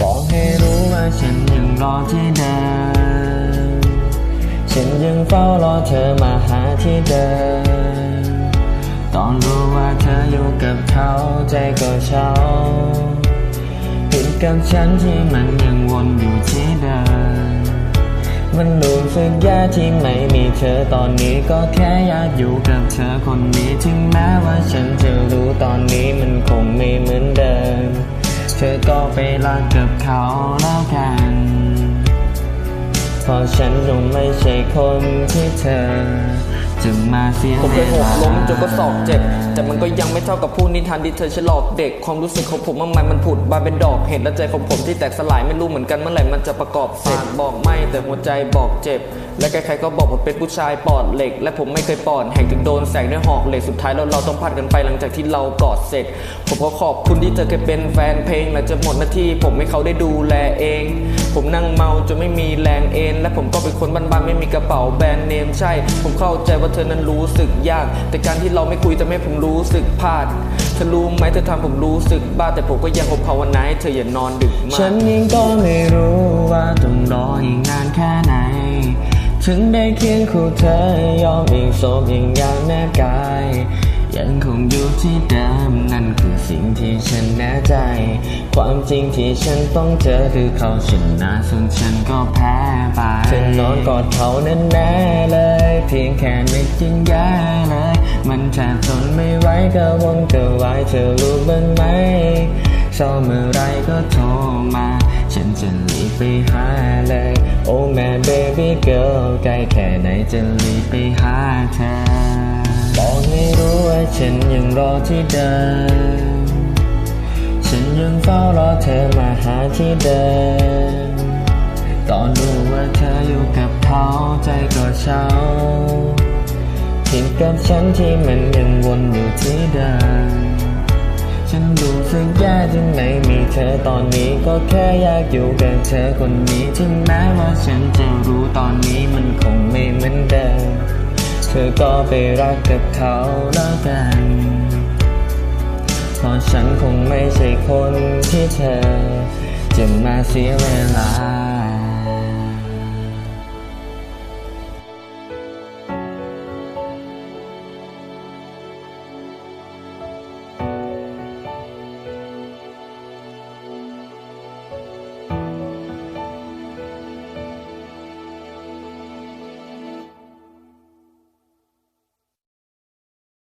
บอกให้รอที่เดิมฉันยังเฝ้ารอเธอมาหาที่เดิมตอนรู้ว่าเธออยู่กับเขาใจก็เช้าผิดกับฉันที่มันยังวนอยู่ที่เดิมมันรู้สึกแย่ที่ไม่มีเธอตอนนี้ก็แค่อยากอยู่กับเธอคนนี้ถึงแม้ว่าฉันจะรู้ตอนนี้ เธอก็ไปรักกับเขาแล้วกัน เพราะฉันคงไม่ใช่คนที่เธอ จะมาเสียผมเคยหเวกลาล้มจนก็ศอกเจ็บ แต่มันก็ยังไม่เท่ากับผู้นิทานที่เธอฉลอกเด็ก ความรู้สึกของผมว่ามันมันผุดบานเป็นดอกเห็นและใจของผมที่แตกสลายไม่รู้เหมือนกันเมื่อไหร่มันจะประกอบเสร็จบอกไม่แต่หัวใจบอกเจ็บ และใครๆก็บอกผมเป็นผู้ชายปอดเหล็ก และผมไม่เคยปอดแห่งถึงโดนแสงด้วยหอกเหล็กสุดท้ายแล้วเราต้องพัดกันไปหลังจากที่เรากอดเสร็จ ผมก็ขอบคุณที่เธอเคยเป็นแฟนเพลงหลังจากหมดหน้าที่ผมให้เขาได้ดูแลเอง ผมนั่งเมาจนไม่มีแรงเอนและผมก็เป็นคนบ้านๆไม่มีกระเป๋าแบรนด์เนมใช่ ผมเข้าใจว่าเธอนั้นรู้สึกยาก แต่การที่เราไม่คุยจะไม่ผมรู้สึกพลาดเธอรู้ไหมเธอทำผมรู้สึกบ้าแต่ผมก็ยังคงภาวนาให้เธออย่านอนดึกมาฉันยังก็ไม่รู้ว่าต้องรออีกนานแค่ไหน ถึงได้เคียงคู่เธอยอมอีกโศกอีกอย่างแนบกาย ยังคงอยู่ที่เดิม ที่ฉันแน่ใจ ความจริงที่ฉันต้องเจอคือเขาชนะส่วนฉันก็แพ้ไปเธอนอนกอดเขาแน่นแน่เลย เพียงแค่นึกยังแย่เลย มันแทบทนไม่ไหวก็วนก็วายเธอรู้บ้างไหมเศร้าเมื่อไรก็โทรมา ฉันจะรีบไปหาเลย โอ้แม่เบบี้เกิลใกล้แค่ไหนจะรีบไปหาเธอบอกให้รู้ว่าฉันยังรอที่เดิม ฉันยังเฝ้ารอเธอมาหาที่เดิมตอนรู้ว่าเธออยู่กับเขาใจก็เช้าผิดกับฉันที่มันยังวนอยู่ที่เดิมฉันรู้สึกแย่ที่ไม่มีเธอตอนนี้ก็แค่อยากอยู่กับเธอคนนี้ถึงแม้ว่าฉันจะรู้ตอนนี้มันคงไม่เหมือนเดิมเธอก็ไปรักกับเขาแล้วกัน เพราะฉันคงไม่ใช่คนที่เธอ จะมาเสียเวลา